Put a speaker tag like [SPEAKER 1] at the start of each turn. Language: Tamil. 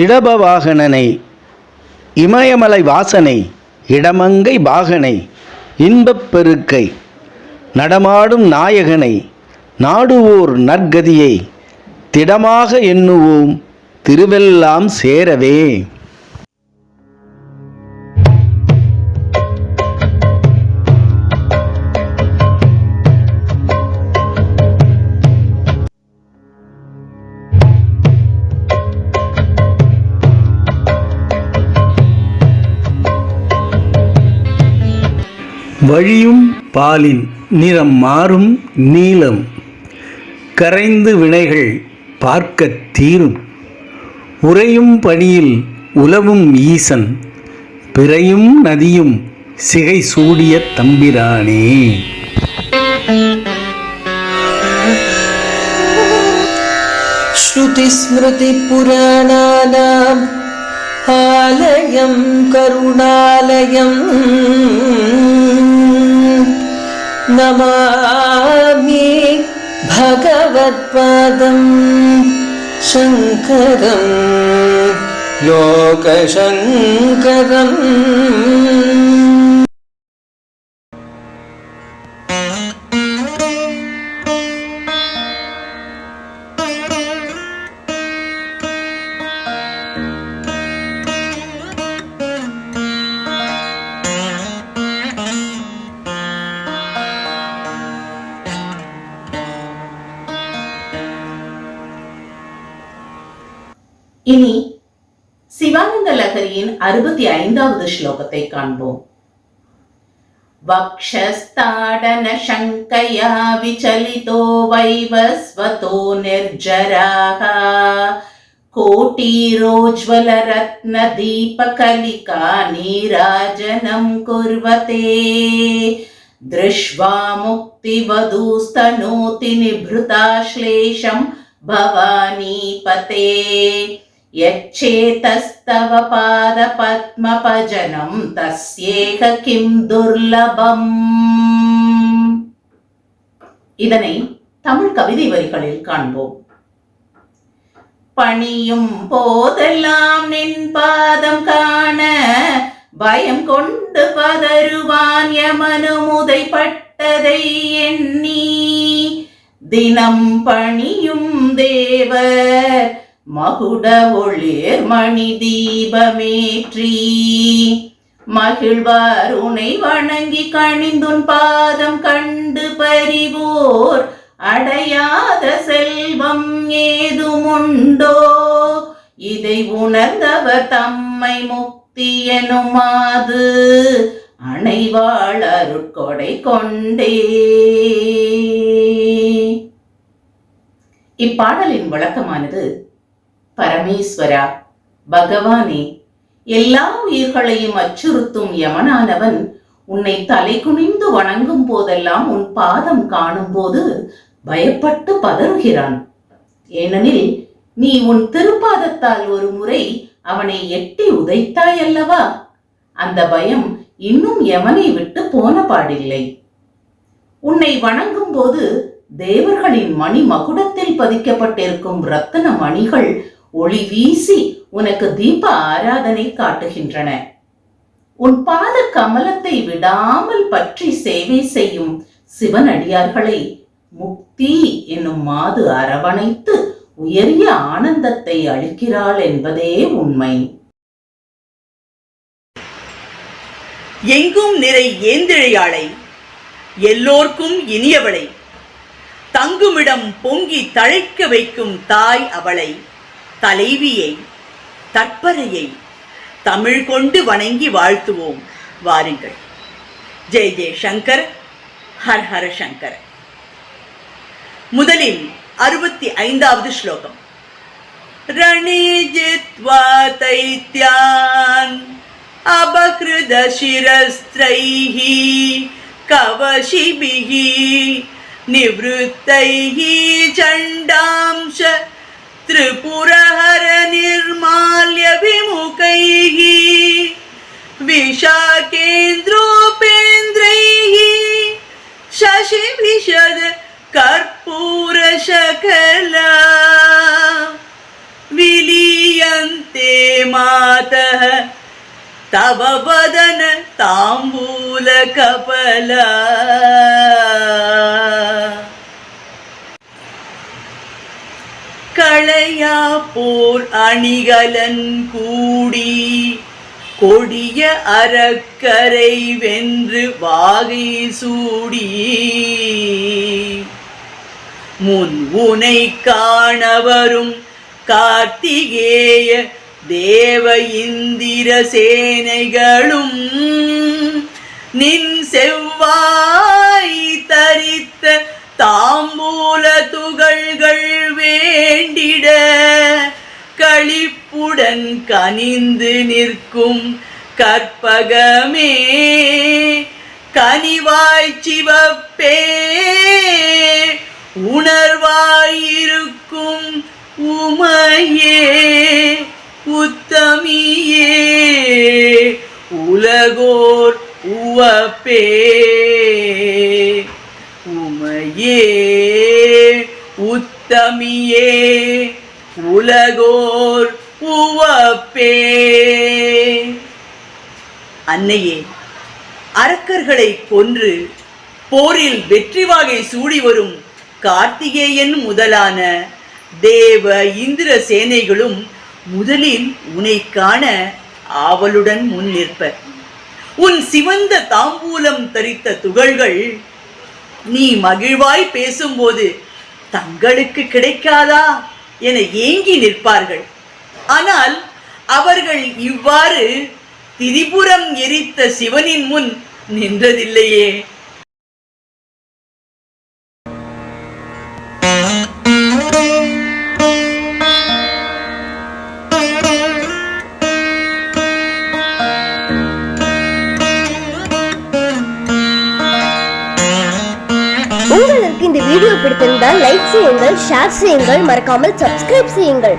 [SPEAKER 1] இடபவாகனனை இமயமலை வாசனை இடமங்கை பாகனை இன்பப் பெருக்கை நடமாடும் நாயகனை நாடுவோர் நற்கதியை திடமாக எண்ணுவோம் திருவெல்லாம் சேரவே. வழியும் பாலின் நிறம் மாறும் நீளம். கரைந்து வினைகள் பார்க்க தீரும். உறையும் பணியில் உலவும் ஈசன். பிறையும் நதியும் சிகை சூடிய தம்பிரானே.
[SPEAKER 2] ஸ்ருதி ஸ்மிருதி புராணானாம். ആലയം കരുണാലയം. നമാമി ഭഗവത്പാദം ശങ്കരം ലോകശങ്കരം.
[SPEAKER 3] இனி சிவானந்த லகரியின் அறுபத்தி ஐந்தாவது ஸ்லோகத்தை காண்போம் வக்ஷஸ்தாடன சங்கயா விசலிதோ வைவஸ்வதோ நிர்ஜராக கோட்டீரோஜ்வல ரத்ன தீபகலிகா நீராஜனம் குர்வதே दृष्ट्वा मुक्तिवधूस्तनोति निभृताश्लेषं भवानीपते यच्चेतस्तव पादपद्मपजनं तस्येह किं दुर्लभम् இதனை தமிழ் கவிதை வரிகளில் காண்போம் பணியும் போதெல்லாம் நின் பாதம் காண பயம் கொண்டு பதறுவான் யமனுமுதைப்பட்டதை எண்ணி தினம் பணியும் தேவர் மகுட ஒளிர் மணி தீபமேற்றி மகிழ்வார் உனை வணங்கி கணிந்துன் பாதம் கண்டு பறிவோர் அடையாத செல்வம் ஏதுமுண்டோ? இதை உணர்ந்தவர் தம்மை முக்தி எனுமாது. அணைவாள் அருட்கொடை கொண்டே. இப்பாடலின் விளக்கமானது பரமேஸ்வரா பகவானே எல்லா உயிர்களையும் அச்சுறுத்தும் யமனானவன் உன்னை தலை குனிந்து வணங்கும் போதெல்லாம் உன் பாதம் காணும் போது பயப்பட்டு பதறுகிறான். ஏனெனில் நீ உன் திருப்பாதத்தால் ஒரு முறை அவனை எட்டி உதைத்தாய் அல்லவா அந்த பயம் இன்னும் யமனை விட்டு போன பாடில்லை. உன்னை வணங்கும் போது தேவர்களின் மணி மகுடத்தில் பதிக்கப்பட்டிருக்கும் ரத்தன மணிகள் ஒளி வீசி உனக்கு தீப ஆராதனை காட்டுகின்றன. உன் பாத கமலத்தை விடாமல் பற்றி சேவை செய்யும் சிவனடியார்களை முக்தி என்னும் மாது அரவணைத்து உயரிய ஆனந்தத்தை அளிக்கிறாள் என்பதே உண்மை.
[SPEAKER 4] எங்கும் நிறை ஏந்திழையாளை எல்லோர்க்கும் இனியவளை தங்குமிடம் பொங்கி தழைக்க வைக்கும் தாய் அவளை தலைவியை தற்பரையை தமிழ் கொண்டு வணங்கி வாழ்த்துவோம். வாருங்கள். ஜெய் ஜெய் சங்கர் ஹர் ஹர சங்கர். முதலில் அறுபத்தி ஐந்தாவது ஸ்லோகம். ரணே ஜித்வா தைத்யான் அபகிருத சிரஸ்திரைஹி கவசிபிஹி நிவத்தைஹி சண்டா निवृत्तैः चण्डांश त्रिपुरहरनिर्माल्यभिमुखैः विशाकेन्द्रोपेन्द्रैः शशिभिषद कर्पूरशकला विलीयन्ते तव वदन ताम्बूल களையா போர் அணிகலன் கூடி கொடிய அறக்கரை வென்று வாகை சூடி. முன் உனை காணவரும் கார்த்திகேய தேவ இந்திர சேனைகளும் நின் செவ்வா களிப்புடன் கனிந்து நிற்கும் கற்பகமே. கனிவாய் சிவப்பே. உணர்வாயிருக்கும் உமையே. உத்தமியே. உலகோர் உவப்பே. உமையே. உத்தமியே. உலகோர் உவப்பே. அன்னையே அரக்கர்களை கொன்று போரில் வெற்றி வாகை சூடி வரும் கார்த்திகேயன் முதலான தேவ இந்திர சேனைகளும் முதலில் உனை காண ஆவலுடன் முன் நிற்பர். உன் சிவந்த தாம்பூலம் தரித்த துகள்கள் நீ மகிழ்வாய் பேசும்போது தங்களுக்கு கிடைக்காதா என ஏங்கி நிற்பார்கள். ஆனால் அவர்கள் இவ்வாறு திரிபுரம் எரித்த சிவனின் முன் நின்றதில்லையே.
[SPEAKER 5] உங்களுக்கு இந்த வீடியோ பிடித்திருந்தால் லைக் செய்யுங்கள் ஷேர் செய்யுங்கள் மறக்காமல் சப்ஸ்கிரைப் செய்யுங்கள்.